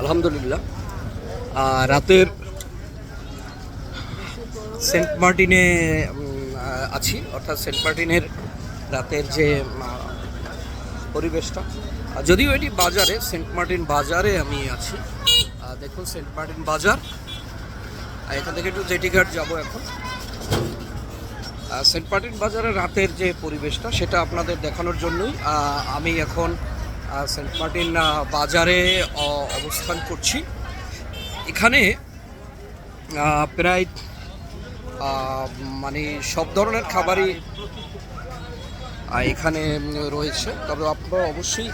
আলহামদুলিল্লাহ। রাতের সেন্ট মার্টিনে আছি, অর্থাৎ সেন্ট মার্টিনের রাতের যে পরিবেশটা। যদিও এটি বাজারে, সেন্ট মার্টিন বাজারে আমি আছি। দেখুন, সেন্ট মার্টিন বাজার। এখান থেকে একটু জেটি ঘাট যাব এখন। সেন্ট মার্টিন বাজারে রাতের যে পরিবেশটা, সেটা আপনাদের দেখানোর জন্যই আমি এখন সেন্ট মার্টিন বাজারে অবস্থান করছি। এখানে প্রায় মানে সব ধরনের খাবারই এখানে রয়েছে। তবে আপনারা অবশ্যই,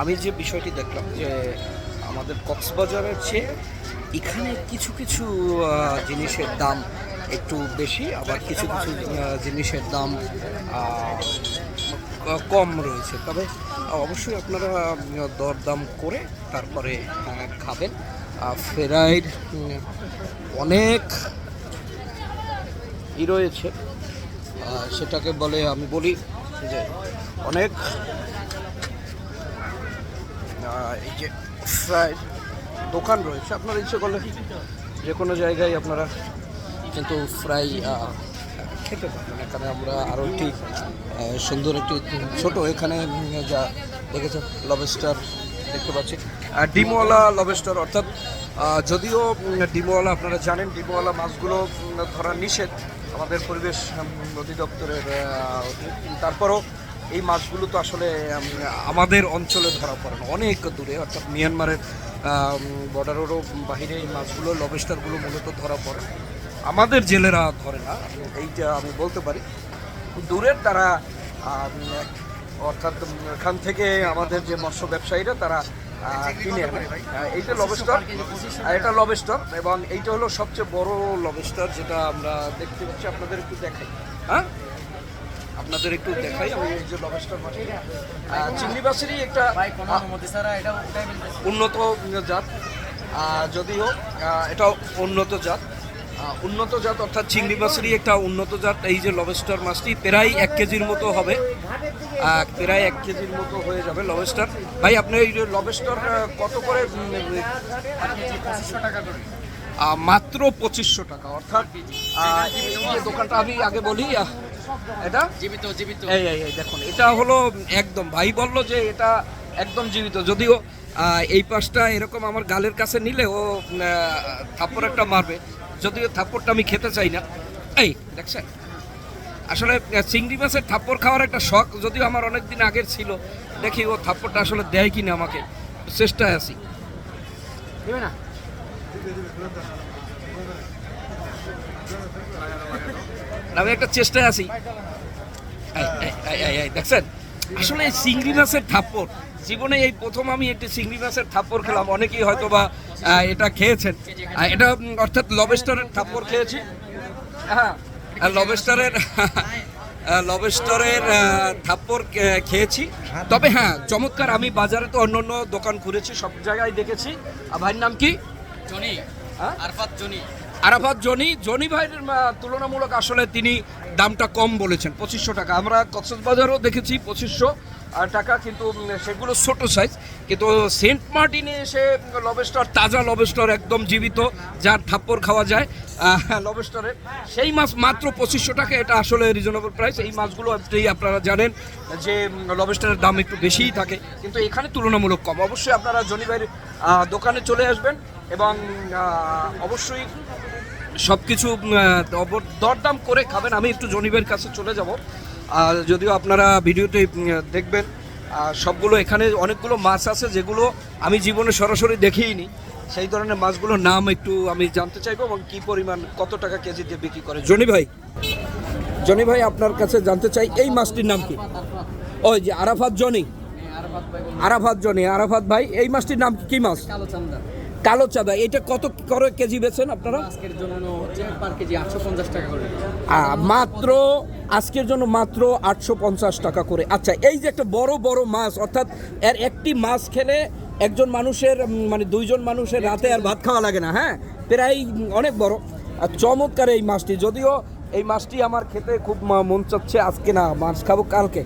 আমি যে বিষয়টি দেখলাম যে আমাদের কক্সবাজারের চেয়ে এখানে কিছু কিছু জিনিসের দাম একটু বেশি, আবার কিছু কিছু জিনিসের দাম কম রয়েছে। তবে অবশ্যই আপনারা দরদাম করে তারপরে খাবেন। ফেরাইড অনেক ই রয়েছে। সেটাকে বলে, আমি বলি যে অনেক এই যে ফ্রাইড দোকান রয়েছে। আপনারা ইচ্ছে করলে যে কোনো জায়গায় আপনারা কিন্তু ফ্রাই এখানে আমরা আরও একটি সুন্দর একটি ছোট এখানে যা দেখেছ লবেস্টার দেখতে পাচ্ছি। ডিমওয়ালা লবেস্টার অর্থাৎ যদিও ডিমওয়ালা আপনারা জানেন, ডিমওয়ালা মাছগুলো ধরা নিষেধ আমাদের পরিবেশ অধিদপ্তরের তারপরও এই মাছগুলো তো আসলে আমাদের অঞ্চলে ধরা পড়ে না, অনেক দূরে, অর্থাৎ মিয়ানমারের বর্ডারেরও বাহিরে এই মাছগুলো লবেস্টারগুলো মূলত ধরা পড়ে। আমাদের জেলেরা ধরে না। এইটা আমি বলতে পারি। দূরের তারা অর্থাৎ এখান থেকে আমাদের যে মৎস্য ব্যবসায়ীরা তারা কিনে আনে। আহ, এইটা লবেস্টার। এটা লবেস্টার এবং এইটা হলো সবচেয়ে বড় লবেস্টার যেটা আমরা দেখতে পাচ্ছি। আপনাদের একটু দেখাই। হ্যাঁ? আপনাদের একটু দেখাই। আমি এই যে লবেস্টার মাছ চিংড়ি মাছেরই একটা উন্নত জাত। যদিও এটা উন্নত জাত। উন্নত জাত অর্থাৎ চিংড়ি মাছেরই একটা উন্নত জাত এই যে লবেস্টার মাছটি প্রায় এক কেজির মতো হবে। প্রায় এক কেজির মতো হয়ে যাবে লবেস্টার। ভাই আপনি এই লবেস্টার কত করে মাত্র পঁচিশশো টাকা অর্থাৎ দোকানটা আমি আগে বলি এটা? জীবিত জীবিত। এই এই দেখুন এটা হলো একদম ভাই বলল যে এটা একদম জীবিত যদিও এই পাশটা এরকম আমার গালের কাছে নিলে ও থাপ্পড় একটা মারবে। যদিও থাপ্পড়টা আমি খেতে চাই না। এই, দেখছেন? আসলে চিংড়ি মাছের থাপ্পড় খাওয়ার একটা শখ, যদিও আমার অনেক দিন আগের ছিল। দেখি ও থাপ্পড়টা আসলে দেয় কিনা আমাকে। চেষ্টায় আছি। না? আমি একটা চেষ্টায় আছি। দেখছেন? আসলে চিংড়ি মাছের থাপ্পড় জীবনে এই প্রথম আমি একটি চিংড়ি মাছের থাপ্পড় খেলাম। অনেকেই হয়তো বা এটা খেয়েছেন। এটা অর্থাৎ লবেস্টারের থাপ্পড় খেয়েছি। হ্যাঁ লবেস্টারের লবেস্টারের থাপ্পড় খেয়েছি। তবে হ্যাঁ চমৎকার আমি বাজারে তো অন্য অন্য দোকান ঘুরেছি সব জায়গায় দেখেছি। আর ভাইয়ের নাম কি? জনি। হ্যাঁ? আরফাত জনি। আরাফাত জনি। জনি ভাইয়ের তুলনামূলক আসলে তিনি দামটা কম বলেছেন পঁচিশশো টাকা। আমরা কক্সবাজারও দেখেছি পঁচিশশো। টাকা কিন্তু সেগুলো ছোট সাইজ কিন্তু সেন্ট মার্টিনে এসে লবেস্টার তাজা লবেস্টার একদম জীবিত, যার থাপ্পড় খাওয়া যায় লবেস্টারে সেই মাছ মাত্র পঁচিশশো টাকা, এটা আসলে রিজনেবল প্রাইস এই মাছগুলো আপনি আপনারা জানেন যে লবেস্টারের দাম একটু বেশিই থাকে। কিন্তু এখানে তুলনামূলক কম। অবশ্যই আপনারা জনি ভাইয়ের দোকানে চলে আসবেন এবং অবশ্যই সব কিছু দরদাম করে খাবেন। আমি একটু জনিবের কাছে চলে যাব। আর যদিও আপনারা ভিডিওতে দেখবেন সবগুলো এখানে অনেকগুলো মাছ আছে যেগুলো আমি জীবনে সরাসরি দেখিনি। সেই ধরনের মাছগুলোর নাম একটু আমি জানতে চাইব এবং কি পরিমাণ, কত টাকা কেজি দিয়ে বিক্রি করে। জনি ভাই জনি ভাই আপনার কাছে জানতে চাই, এই মাছটির নাম কি? ওই যে আরাফাত জনি। আরাফাত জনি, আরাফাত ভাই, এই মাছটির নাম কি মাছ? কালো চান্দা কালো চাঁদা এটা কত করে কেজি বেছেন আপনারা? আজকের জন্য হচ্ছে পার কেজি আটশো পঞ্চাশ টাকা করে। মাত্র আজকের জন্য মাত্র আটশো পঞ্চাশ টাকা করে। আচ্ছা এই যে একটা বড় বড় মাছ অর্থাৎ এর একটি মাছ খেলে একজন মানুষের মানে দুইজন মানুষের রাতে আর ভাত খাওয়া লাগে না হ্যাঁ? প্রায় অনেক বড়। আর চমৎকার এই মাছটি যদিও এই মাছটি আমার খেতে খুব মন চাচ্ছে আজকে না মাছ খাব কালকে।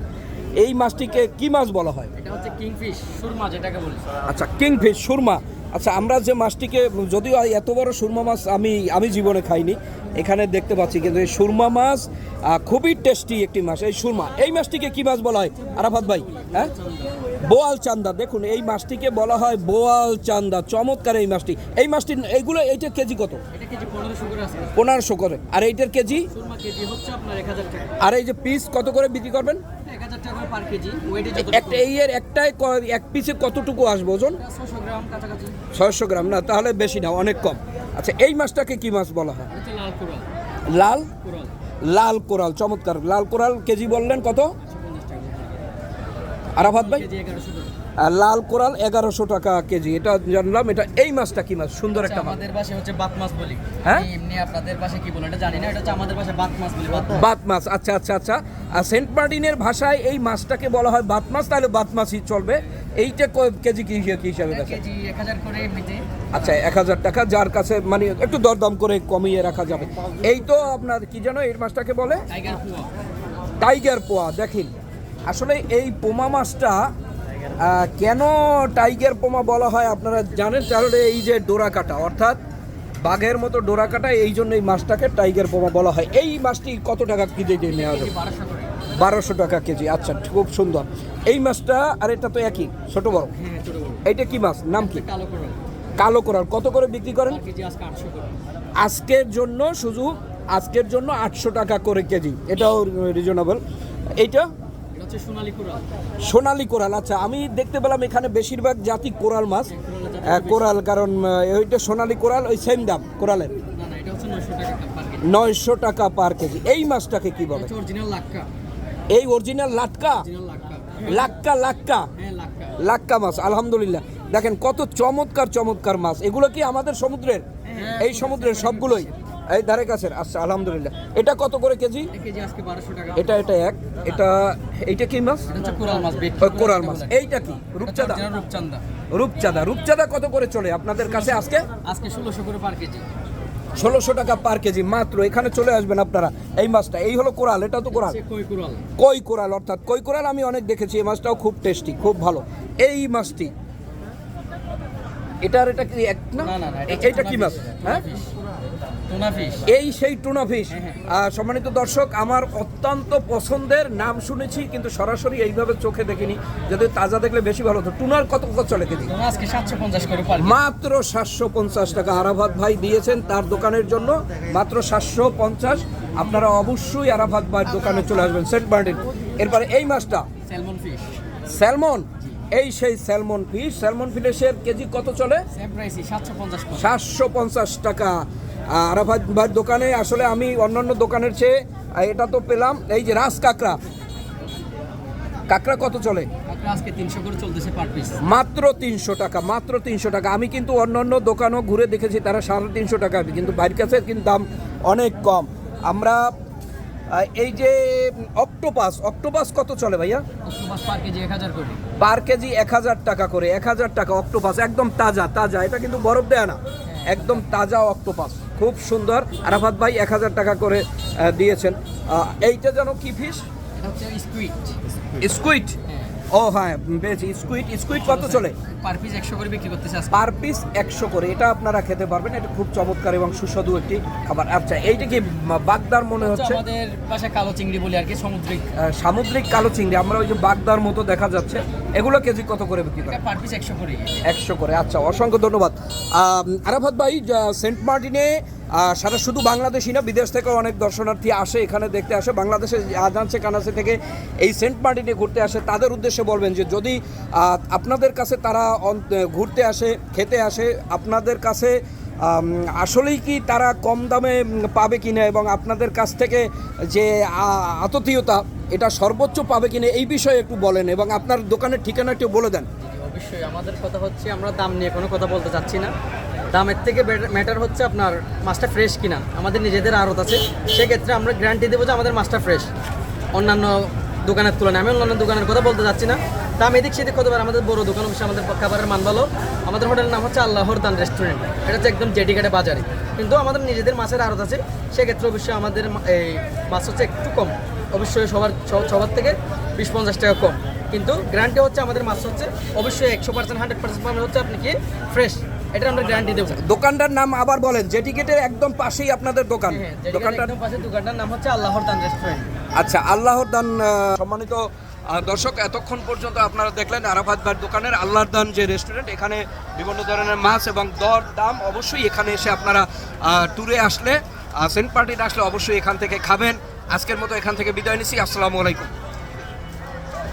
এই মাছটিকে কি মাছ বলা হয়? এটা হচ্ছে কিংফিশ সুরমা যেটাকে বলি। আচ্ছা কিংফিশ সুরমা। আচ্ছা আমরা যে মাছটিকে যদিও এত বড় সুরমা মাছ আমি আমি জীবনে খাইনি এখানে দেখতে পাচ্ছি কিন্তু এই সুরমা মাছ খুবই টেস্টি একটি মাছ এই সুরমা। এই মাছটিকে কি মাছ বলা হয়? আরাফাত ভাই হ্যাঁ? বোয়াল চান্দা দেখুন এই মাছটিকে বলা হয় বোয়াল চান্দা চমৎকার এই মাছটি। এই মাছটি এইগুলো এইটার কেজি কত? পনেরোশো করে আর এইটার কেজি? আর এই যে পিস কত করে বিক্রি করবেন? হাজার টাকা পার কেজি একটা এই এর একটাই এক পিসে কতটুকু আসবে ওজন? ছশো গ্রাম কাছাকাছি। ছয়শো গ্রাম না তাহলে বেশি না অনেক কম। আচ্ছা এই মাছটাকে কি মাছ বলা হয়? লাল লাল? কোরাল। চমৎকার। লাল কোরাল কেজি বললেন কত? আরাফাত ভাই? আর লাল কোরাল এগারোশো টাকা কেজি। এটা জানলাম এটা এই মাছটা কি মাছ? সুন্দর একটা মাছ। আমাদের হচ্ছে বাত মাছ বলি। হ্যাঁ? এমনি আপনাদের কি বলে এটা জানি না এটা হচ্ছে আমাদের বাত মাছ বলি বাত মাছ। আচ্ছা আচ্ছা আচ্ছা। আর সেন্ট মার্টিনের ভাষায় এই মাছটাকে বলা হয় বাত মাছ তাহলে বাত মাছই চলবে। এইটা কেজি কি হিসেবে- কি হিসাবে কেজি এক হাজার করে এমনিতে। আচ্ছা এক হাজার টাকা যার কাছে মানে একটু দরদাম করে কমিয়ে রাখা যাবে। এই তো আপনার কি জানো এই মাছটাকে বলে? টাইগার পুয়া। টাইগার পোয়া দেখেন। আসলে এই পোমা মাছটা কেন টাইগার পোমা বলা হয়? আপনারা জানেন তাহলে এই যে ডোরা কাটা অর্থাৎ বাঘের মতো ডোরা কাটা এই জন্য এই মাছটাকে টাইগার পোমা বলা হয়। এই মাছটি কত টাকা কেজি দিয়ে নেওয়া যাবে? বারোশো টাকা কেজি। আচ্ছা খুব সুন্দর। এই মাছটা আর এটা তো একই ছোট বড়। হ্যাঁ এইটা কি মাছ? নাম কি? কালো করার কত করে বিক্রি করেন? আজকের জন্য শুধু আজকের জন্য আটশো টাকা করে কেজি। এটাও রিজনেবল এইটা সোনালি কোরাল। আচ্ছা আমি দেখতে পেলাম এখানে বেশিরভাগ জাতি কোরাল মাছ। আহ, কোরাল কারণ ওইটা সোনালি কোরাল ওই সেম দাম কোরালের। নয়শো টাকা পার কেজি। এই মাছটাকে কি বলে? এই অরিজিনাল লাটকা? লাক্কা লাক্কা লাক্কা হ্যাঁ লাক্কা লাক্কা মাছ আলহামদুলিল্লাহ। দেখেন কত চমৎকার চমৎকার মাছ। এগুলো কি আমাদের সমুদ্রের? এই সমুদ্রের সবগুলোই। এই ধারে কাছের আচ্ছা আলহামদুলিল্লাহ। এটা কত করে কেজি? কেজি আজকে বারোশো টাকা। এটা এটা এক। এটা এইটা কি মাছ? এটা কোরাল মাছ বেট কোরাল মাছ। এইটা কি? রূপচাঁদা? রূপচান্দা রূপচাঁদা। রূপচাঁদা। কত করে চলে আপনাদের কাছে আজকে? আজকে ষোলোশো করে পার কেজি। ষোলোশো টাকা পার কেজি। মাত্র এখানে চলে আসবেন আপনারা। এই মাছটা এই হলো কোরাল এটা তো কোরাল? কই কোরাল। কই কোরাল অর্থাৎ কই কোরাল? আমি অনেক দেখেছি এই মাছটাও খুব টেস্টি খুব ভালো। এই মাছটি এটার এটা কি এক না? না না না এ- এইটা কি মাছ? হ্যাঁ? এই সেই টুনা ফিশ হ্যাঁ, সম্মানিত দর্শক আমার অত্যন্ত পছন্দের নাম শুনেছি কিন্তু সরাসরি এইভাবে চোখে দেখিনি। যদি তাজা দেখলে বেশি ভালো হতো। টুনার কত কত চলে কেজি। মাত্র সাতশো পঞ্চাশ টাকা। আরাফাত ভাই দিয়েছেন তার দোকানের জন্য মাত্র সাতশো পঞ্চাশ। আপনারা অবশ্যই আরাফাত ভাইয়ের দোকানে চলে আসবেন। সেন্ট মার্টিন এরপরে এই মাছটা? Salmon fish salmon? এই সেই স্যালমন ফিশ স্যালমন ফিশের কেজি কত চলে? সাতশো পঞ্চাশ টাকা। আরাফাত ভাইয়ের দোকানে আসলে আমি অন্যান্য দোকানের চেয়ে এটা তো পেলাম। এই যে রাস কাঁকড়া। কাঁকড়া কত চলে? মাত্র তিনশো টাকা মাত্র তিনশো টাকা। আমি কিন্তু অন্যান্য দোকানও ঘুরে দেখেছি তারা সাড়ে তিনশো টাকা কিন্তু বাইরের কাছে কিন্তু দাম অনেক কম। আমরা এই যে অক্টোপাস অক্টোপাস কত চলে ভাইয়া? পার কেজি এক হাজার টাকা করে এক হাজার টাকা অক্টোপাস একদম তাজা তাজা এটা কিন্তু বরফ দেয় না। একদম তাজা অক্টোপাস খুব সুন্দর। আরাফাত ভাই এক হাজার টাকা করে দিয়েছেন। এইটা যেন কি ফিস স্কুইট স্কুইট ও হ্যাঁ পেয়েছি স্কুইট স্কুইট কত চলে? পার পিস একশো করে বিক্রি করতেছে পার পিস একশো করে এটা আপনারা খেতে পারবেন এটা খুব চমৎকার এবং সুস্বাদু একটি খাবার। আচ্ছা এইটা কি বাগদার মনে হচ্ছে আমাদের পাশে কালো চিংড়ি বলি আর কি সামুদ্রিক। সামুদ্রিক কালো চিংড়ি আমরা ওই যে বাগদার মতো দেখা যাচ্ছে। এগুলো কেজি কত করে বিক্রি করে পার পিস একশো করে একশো করে আচ্ছা অসংখ্য ধন্যবাদ। আরাফাত ভাই সেন্ট মার্টিনে সারা শুধু বাংলাদেশি না, বিদেশ থেকে অনেক দর্শনার্থী আসে, এখানে দেখতে আসে। বাংলাদেশে আজানসে কানাসে থেকে এই সেন্ট মার্টিনে ঘুরতে আসে। তাদের উদ্দেশ্যে বলবেন যে, যদি আপনাদের কাছে তারা ঘুরতে আসে, খেতে আসে, আপনাদের কাছে আসলেই কি তারা কম দামে পাবে কিনা এবং আপনাদের কাছ থেকে যে আততীয়তা, এটা সর্বোচ্চ পাবে কিনা, এই বিষয়ে একটু বলেন এবং আপনার দোকানের ঠিকানাটি বলে দেন। অবশ্যই, আমাদের কথা হচ্ছে আমরা দাম নিয়ে কোনো কথা বলতে চাচ্ছি না। দামের থেকে ম্যাটার হচ্ছে আপনার মাছটা ফ্রেশ কিনা। আমাদের নিজেদের আড়ত আছে। সেক্ষেত্রে আমরা গ্যারান্টি দেবো যে আমাদের মাছটা ফ্রেশ অন্যান্য দোকানের তুলনায়। আমি অন্যান্য দোকানের কথা বলতে চাচ্ছি না। দাম এদিক সেদিক হতে পারে। আমাদের বড় দোকান অবশ্যই আমাদের খাবারের মান ভালো। আমাদের হোটেলের নাম হচ্ছে আল্লাহর দান রেস্টুরেন্ট এটা হচ্ছে একদম জেডিঘাটে বাজারে। কিন্তু আমাদের নিজেদের মাছের আড়ত আছে। সেক্ষেত্রে অবশ্যই আমাদের এই মাছ হচ্ছে একটু কম। অবশ্যই সবার সবার থেকে বিশ পঞ্চাশ টাকা কম। কিন্তু গ্যারান্টি হচ্ছে আমাদের মাছ হচ্ছে অবশ্যই একশো পার্সেন্ট হান্ড্রেড পার্সেন্ট হচ্ছে আপনি কি? ফ্রেশ এটা আমরা গ্যারান্টি দেবো। দোকানটার নাম আবার বলেন জেটি গেটের একদম পাশেই আপনাদের দোকান। হ্যাঁ দোকানটার একদম পাশে দোকানটার নাম হচ্ছে আল্লাহর দান রেস্টুরেন্ট আচ্ছা আল্লাহর দান সম্মানিত দর্শক এতক্ষণ পর্যন্ত আপনারা দেখলেন আরাফাত ভাইয়ের দোকানের আল্লাহর দান যে রেস্টুরেন্ট এখানে বিভিন্ন ধরনের মাছ এবং দর দাম অবশ্যই এখানে এসে আপনারা ট্যুরে আসলে সেন্ট পার্টিতে আসলে অবশ্যই এখান থেকে খাবেন। আজকের মতো এখান থেকে বিদায় নিচ্ছি আসসালামু আলাইকুম।